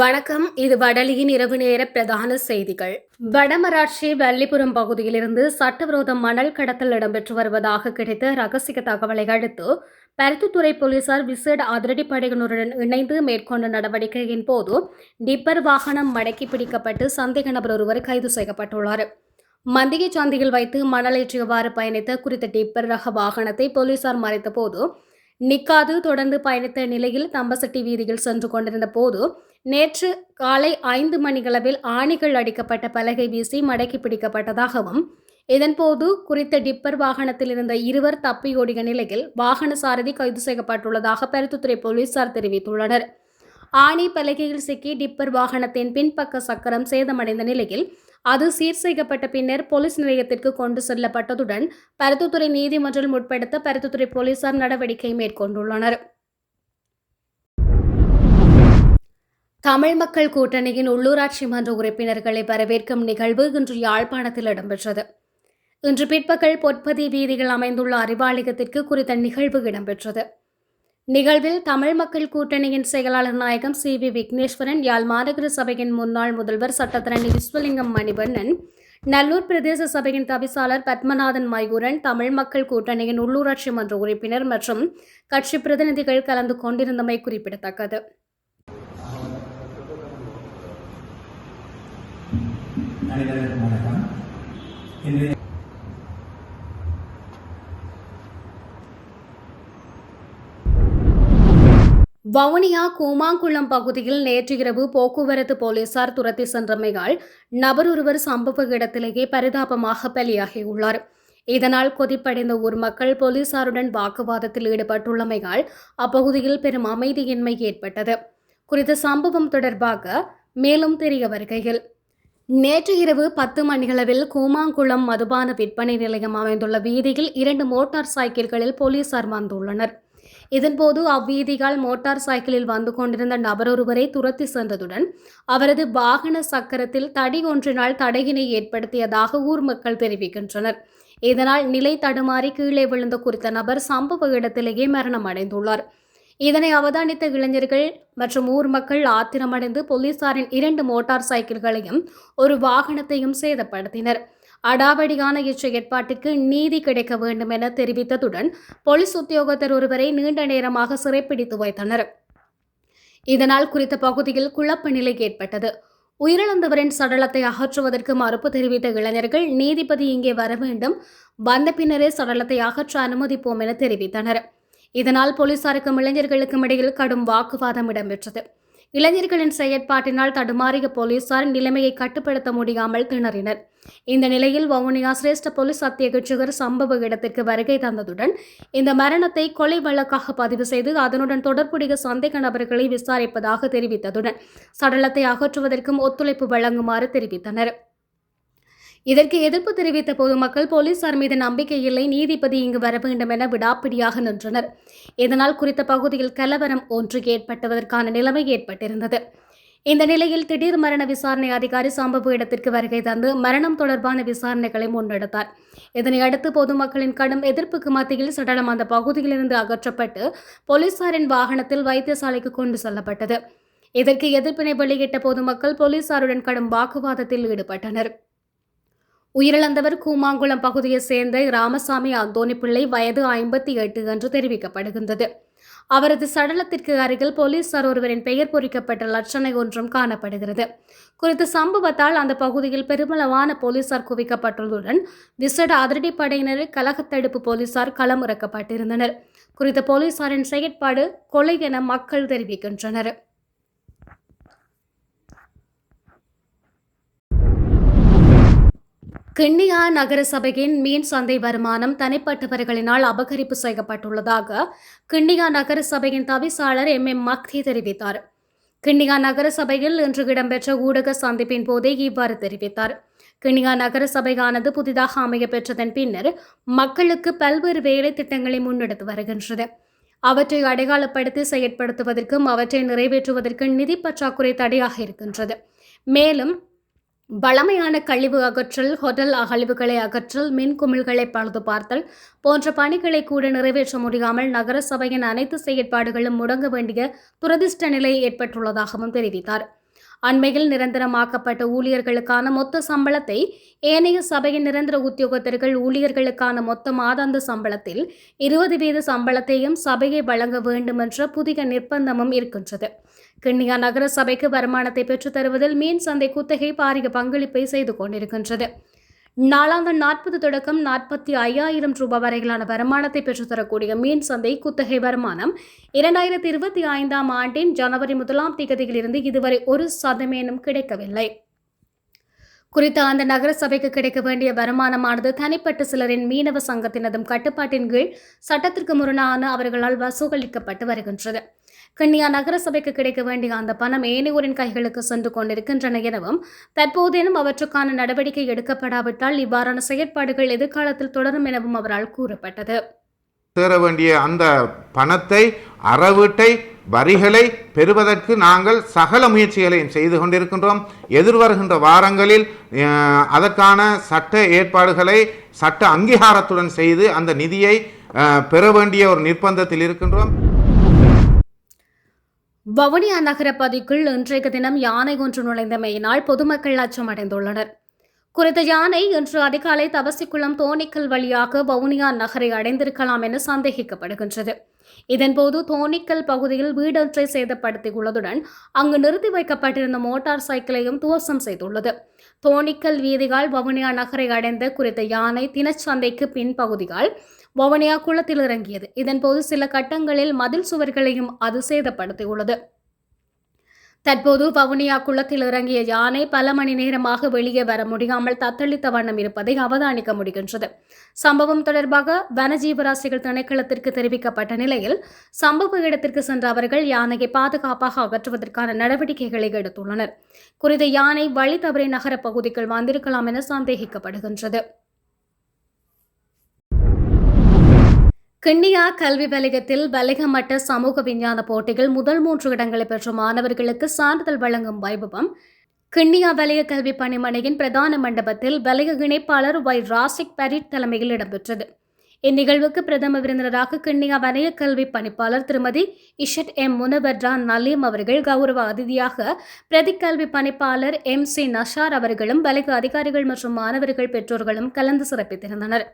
வணக்கம். இது வடலியின் இரவு நேர பிரதான செய்திகள். வடமராட்சி வல்லிபுரம் பகுதியிலிருந்து சட்டவிரோத மணல் கடத்தல் இடம்பெற்று வருவதாக கிடைத்த ரகசிய தகவலை அடுத்து பருத்தித்துறை போலீசார் விசேட அதிரடிப்படையினருடன் இணைந்து மேற்கொண்ட நடவடிக்கையின் போது டிப்பர் வாகனம் மடக்கி பிடிக்கப்பட்டு சந்தேக நபர் ஒருவர் கைது செய்யப்பட்டுள்ளார். மந்திகை சந்தையில் வைத்து மணலேற்றியவாறு பயணித்த குறித்த டிப்பர் ரக வாகனத்தை போலீசார் மறைத்தபோது நிக்காது தொடர்ந்து பயணித்த நிலையில் தம்பசட்டி வீதியில் சென்று கொண்டிருந்த போது நேற்று காலை ஐந்து மணிகளவில் ஆணிகள் அடிக்கப்பட்ட பலகை வீசி மடக்கி பிடிக்கப்பட்டதாகவும் இதன்போது குறித்த டிப்பர் வாகனத்தில் இருந்த இருவர் தப்பியோடிய நிலையில் வாகன சாரதி கைது செய்யப்பட்டுள்ளதாக பருத்துத்துறை போலீசார் தெரிவித்துள்ளனர். ஆணி பலகையில் சிக்கி டிப்பர் வாகனத்தின் பின்பக்க சக்கரம் சேதமடைந்த நிலையில் அது சீர் செய்யப்பட்ட பின்னர் போலீஸ் நிலையத்திற்கு கொண்டு செல்லப்பட்டதுடன் பருத்தித்துறை நீதிமன்றம் முற்படுத்த பருத்தித்துறை போலீசார் நடவடிக்கை மேற்கொண்டுள்ளனர். தமிழ் மக்கள் கூட்டணியின் உள்ளூராட்சி மன்ற உறுப்பினர்களை வரவேற்கும் நிகழ்வு இன்று யாழ்ப்பாணத்தில் இடம்பெற்றது. இன்று பிற்பகல் பொற்பதி வீதியில் அமைந்துள்ள அறிவாலயத்திற்கு குறித்த நிகழ்வு இடம்பெற்றது. நிகழ்வில் தமிழ் மக்கள் கூட்டணியின் செயலாளர் நாயகம் சி வி விக்னேஸ்வரன் யாழ் மாநகர சபையின் முன்னாள் முதல்வர் சட்டத்தரணி விஸ்வலிங்கம் மணிவண்ணன் நல்லூர் பிரதேச சபையின் தவிசாளர் பத்மநாதன் மைகூரன் தமிழ் மக்கள் கூட்டணியின் உள்ளூராட்சி மன்ற உறுப்பினர் மற்றும் கட்சி பிரதிநிதிகள் கலந்து கொண்டிருந்தமை குறிப்பிடத்தக்கது. அனைவருக்கும் வணக்கம். வவுனியா கூமாங்குளம் பகுதியில் நேற்று இரவு போக்குவரத்து போலீசார் துரத்தி சென்றமையால் நபர் ஒருவர் சம்பவ இடத்திலேயே பரிதாபமாக பலியாகியுள்ளார். இதனால் கொதிப்படைந்த ஊர் மக்கள் போலீசாருடன் வாக்குவாதத்தில் ஈடுபட்டுள்ளமையால் அப்பகுதியில் பெரும் அமைதியின்மை ஏற்பட்டது. குறித்த சம்பவம் தொடர்பாக மேலும் தெரிய வருகையில் நேற்று இரவு பத்து மணிகளவில் கூமாங்குளம் மதுபான விற்பனை நிலையம் அமைந்துள்ள வீதியில் இரண்டு மோட்டார் சைக்கிள்களில் போலீசார் வந்துள்ளனர். இதன்போது அவ்வீதியால் மோட்டார் சைக்கிளில் வந்து கொண்டிருந்த நபரொருவரை துரத்தி சென்றதுடன் அவரது வாகன சக்கரத்தில் தடி ஒன்றினால் தடையினை ஏற்படுத்தியதாக ஊர் மக்கள் தெரிவிக்கின்றனர். இதனால் நிலை தடுமாறி கீழே விழுந்த குறித்த நபர் சம்பவ இடத்திலேயே மரணம் அடைந்துள்ளார் இதனை அவதானித்த இளைஞர்கள் மற்றும் ஊர் மக்கள் ஆத்திரமடைந்து போலீசாரின் இரண்டு மோட்டார் சைக்கிள்களையும் ஒரு வாகனத்தையும் சேதப்படுத்தினர். அடாவடியான இச்செயற்பாட்டிற்கு நீதி கிடைக்க வேண்டும் என தெரிவித்ததுடன் போலீஸ் உத்தியோகத்தர் ஒருவரை நீண்ட நேரமாக சிறைப்பிடித்து வைத்தனர். இதனால் குறித்த பகுதியில் குழப்ப நிலை ஏற்பட்டது. உயிரிழந்தவரின் சடலத்தை அகற்றுவதற்கு மறுப்பு தெரிவித்த இளைஞர்கள் நீதிபதி இங்கே வர வேண்டும் வந்த பின்னரே சடலத்தை அகற்ற அனுமதிப்போம் என தெரிவித்தனர். இதனால் போலீசாருக்கும் இளைஞர்களுக்கும் இடையில் கடும் வாக்குவாதம் இடம்பெற்றது. இளைஞர்களின் செயற்பாட்டினால் தடுமாறிய போலீசார் நிலைமையை கட்டுப்படுத்த முடியாமல் திணறினர். இந்த நிலையில் வவுனியா சிரேஷ்ட போலீஸ் அத்தியகட்சகர் சம்பவ இடத்திற்கு வருகை தந்ததுடன் இந்த மரணத்தை கொலை வழக்காக பதிவு செய்து அதனுடன் தொடர்புடைய சந்தேக நபர்களை விசாரிப்பதாக தெரிவித்ததுடன் சடலத்தை அகற்றுவதற்கும் ஒத்துழைப்பு வழங்குமாறு தெரிவித்தனர். இதற்கு எதிர்ப்பு தெரிவித்த பொதுமக்கள் போலீசார் மீது நம்பிக்கை இல்லை நீதிபதி இங்கு வர வேண்டும் என விடாப்பிடியாக நின்றனர். இதனால் குறித்த பகுதியில் கலவரம் ஒன்று ஏற்பட்டதற்கான நிலைமை ஏற்பட்டிருந்தது. இந்த நிலையில் திடீர் மரண விசாரணை அதிகாரி சம்பவ இடத்திற்கு வருகை தந்து மரணம் தொடர்பான விசாரணைகளை முன்னெடுத்தார். இதனை அடுத்து பொதுமக்களின் கடும் எதிர்ப்புக்கு மத்தியில் சடலம் அந்த பகுதியிலிருந்து அகற்றப்பட்டு போலீசாரின் வாகனத்தில் வைத்தியசாலைக்கு கொண்டு செல்லப்பட்டது. இதற்கு எதிர்ப்பினை வெளியிட்ட பொதுமக்கள் போலீசாருடன் கடும் வாக்குவாதத்தில் ஈடுபட்டனர். உயிரிழந்தவர் கூமாங்குளம் பகுதியைச் சேர்ந்த ராமசாமி அந்தோணி பிள்ளை வயது ஐம்பத்தி எட்டு என்று தெரிவிக்கப்படுகின்றது. அவரது சடலத்திற்கு அருகில் போலீசார் ஒருவரின் பெயர் பொறிக்கப்பட்ட லட்சணை ஒன்றும் காணப்படுகிறது. குறித்த சம்பவத்தால் அந்த பகுதியில் பெருமளவான போலீசார் குவிக்கப்பட்டுள்ளதுடன் விசேட அதிரடிப்படையினர் கலகத்தடுப்பு போலீசார் களமிறக்கப்பட்டிருந்தனர். குறித்த போலீசாரின் செயற்பாடு கொலை என மக்கள் தெரிவிக்கின்றனர். கிண்ணியா நகர சபையின் மீன் சந்தை வருமானம் தனிப்பட்டவர்களினால் அபகரிப்பு செய்யப்பட்டுள்ளதாக கிண்ணியா நகர சபையின் தவிசாளர் எம். எம். மக்தி தெரிவித்தார். கிண்ணியா நகர சபையில் இன்று இடம்பெற்ற ஊடக சந்திப்பின் போதே இவ்வாறு தெரிவித்தார். கிண்ணியா நகர சபையானது புதிதாக அமைய பெற்றதன் பின்னர் மக்களுக்கு பல்வேறு வேலை திட்டங்களை முன்னெடுத்து வருகின்றது. அவற்றை அடையாளப்படுத்தி செயற்படுத்துவதற்கும் அவற்றை நிறைவேற்றுவதற்கு நிதி பற்றாக்குறை தடையாக இருக்கின்றது. மேலும் வளமையான கழிவு அகற்றல் ஹோட்டல் அகழிவுகளை அகற்றல் மின் குமிழ்களை பழுது பார்த்தல் போன்ற பணிகளை கூட நிறைவேற்ற முடியாமல் நகர சபையின் அனைத்து செயற்பாடுகளும் முடங்க வேண்டிய துரதிர்ஷ்ட நிலை ஏற்பட்டுள்ளதாகவும் தெரிவித்தார். அண்மையில் நிரந்தரமாக்கப்பட்ட ஊழியர்களுக்கான மொத்த சம்பளத்தை ஏனைய சபையின் நிரந்தர உத்தியோகத்தர்கள் ஊழியர்களுக்கான மொத்த மாதாந்த சம்பளத்தில் இருபது வீத சம்பளத்தையும் சபையை வழங்க வேண்டும் என்ற புதிய நிர்பந்தமும் இருக்கின்றது. கிண்ணியா நகர சபைக்கு வருமானத்தை பெற்றுத் தருவதில் மீன் சந்தை குத்தகை பாரிய பங்களிப்பை செய்து கொண்டிருக்கின்றது. நாளாந்த நாற்பது தொடக்கம் நாற்பத்தி ஐயாயிரம் ரூபாய் வரையிலான வருமானத்தை பெற்றுத்தரக்கூடிய மீன் சந்தை குத்தகை வருமானம் இரண்டாயிரத்தி இருபத்தி ஐந்தாம் ஆண்டின் ஜனவரி முதலாம் தேதியிலிருந்து இதுவரை ஒரு சதமேனும் கிடைக்கவில்லை. குறித்த அந்த நகர சபைக்கு கிடைக்க வேண்டிய வருமானமானது தனிப்பட்ட சிலரின் மீனவ சங்கத்தினதும் கட்டுப்பாட்டின் கீழ் சட்டத்திற்கு முரணான அவர்களால் வசூலிக்கப்பட்டு வருகின்றது. கன்னியா நகர சபைக்கு கிடைக்க வேண்டிய அந்த பணம் ஏனையோரின் கைகளுக்கு சென்று கொண்டிருக்கின்றன எனவும் தற்போதேனும் அவற்றுக்கான நடவடிக்கை எடுக்கப்படாவிட்டால் இவ்வாறான செயற்பாடுகள் எதிர்காலத்தில் தொடரும் எனவும் அவரால் கூறப்பட்டது. சேர வேண்டிய அந்த பணத்தை அறவீட்டை வரிகளை பெறுவதற்கு நாங்கள் சகல முயற்சிகளையும் செய்து கொண்டிருக்கின்றோம். எதிர்வருகின்ற வாரங்களில் அதற்கான சட்ட ஏற்பாடுகளை சட்ட அங்கீகாரத்துடன் செய்து அந்த நிதியை பெற வேண்டிய ஒரு நிர்பந்தத்தில் இருக்கின்றோம். வவுனியா நகரப்பதிக்குள் இன்றைக்கு இன்றைய தினம் யானை ஒன்று நுழைந்தமையினால் பொதுமக்கள் அச்சமடைந்துள்ளனர். குறித்த யானை இன்று அதிகாலை தபசிக்குளம் தோணிக்கல் வழியாக வவுனியா நகரை அடைந்திருக்கலாம் என சந்தேகிக்கப்படுகின்றது. இதன்போது தோணிக்கல் பகுதியில் வீடொன்றை சேதப்படுத்தியுள்ளதுடன் அங்கு நிறுத்தி வைக்கப்பட்டிருந்த மோட்டார் சைக்கிளையும் துவசம் செய்துள்ளது. தோணிக்கல் வீதியால் வவுனியா நகரை அடைந்த குறித்த யானை தினச்சந்தைக்கு பின்பகுதியால் வவுனியா குளத்தில் இறங்கியது இதன்போது சில கட்டங்களில் மதில் சுவர்களையும் அது சேதப்படுத்தியுள்ளது. தற்போது வவுனியா குளத்தில் இறங்கிய யானை பல மணி நேரமாக வெளியே வர முடியாமல் தத்தளித்த வண்ணம் இருப்பதை அவதானிக்க முடிகின்றது. சம்பவம் தொடர்பாக வனஜீவராசிகள் திணைக்களத்திற்கு தெரிவிக்கப்பட்ட நிலையில் சம்பவ இடத்திற்கு சென்ற அவர்கள் யானையை பாதுகாப்பாக அகற்றுவதற்கான நடவடிக்கைகளை எடுத்துள்ளனர். குறித்த யானை வழி தவறி நகர பகுதிக்குள் வந்திருக்கலாம் என சந்தேகிக்கப்படுகின்றது. கிண்ணியா கல்வி வலயத்தில் வலய சமூக விஞ்ஞான போட்டிகள் முதல் மூன்று இடங்களை பெற்ற மாணவர்களுக்கு சான்றிதழ் வழங்கும் வைபவம். கிண்ணியா வலய கல்வி பணிமனையின் பிரதான மண்டபத்தில் வலய இணைப்பாளர் வை. ராசிக் பரிட் தலைமையில் இடம்பெற்றது. இந்நிகழ்வுக்கு பிரதம விருந்தினராக கிண்ணியா வலய கல்வி பணிப்பாளர் திருமதி இஷட் எம். முனவர்ரா நலீம் அவர்கள் கௌரவ அதிதியாக பிரதி கல்வி பணிப்பாளர் எம். சி. நஷார் அவர்களும் வலய அதிகாரிகள் மற்றும் மாணவர்கள் பெற்றோர்களும் கலந்து சிறப்பித்திருந்தனர்.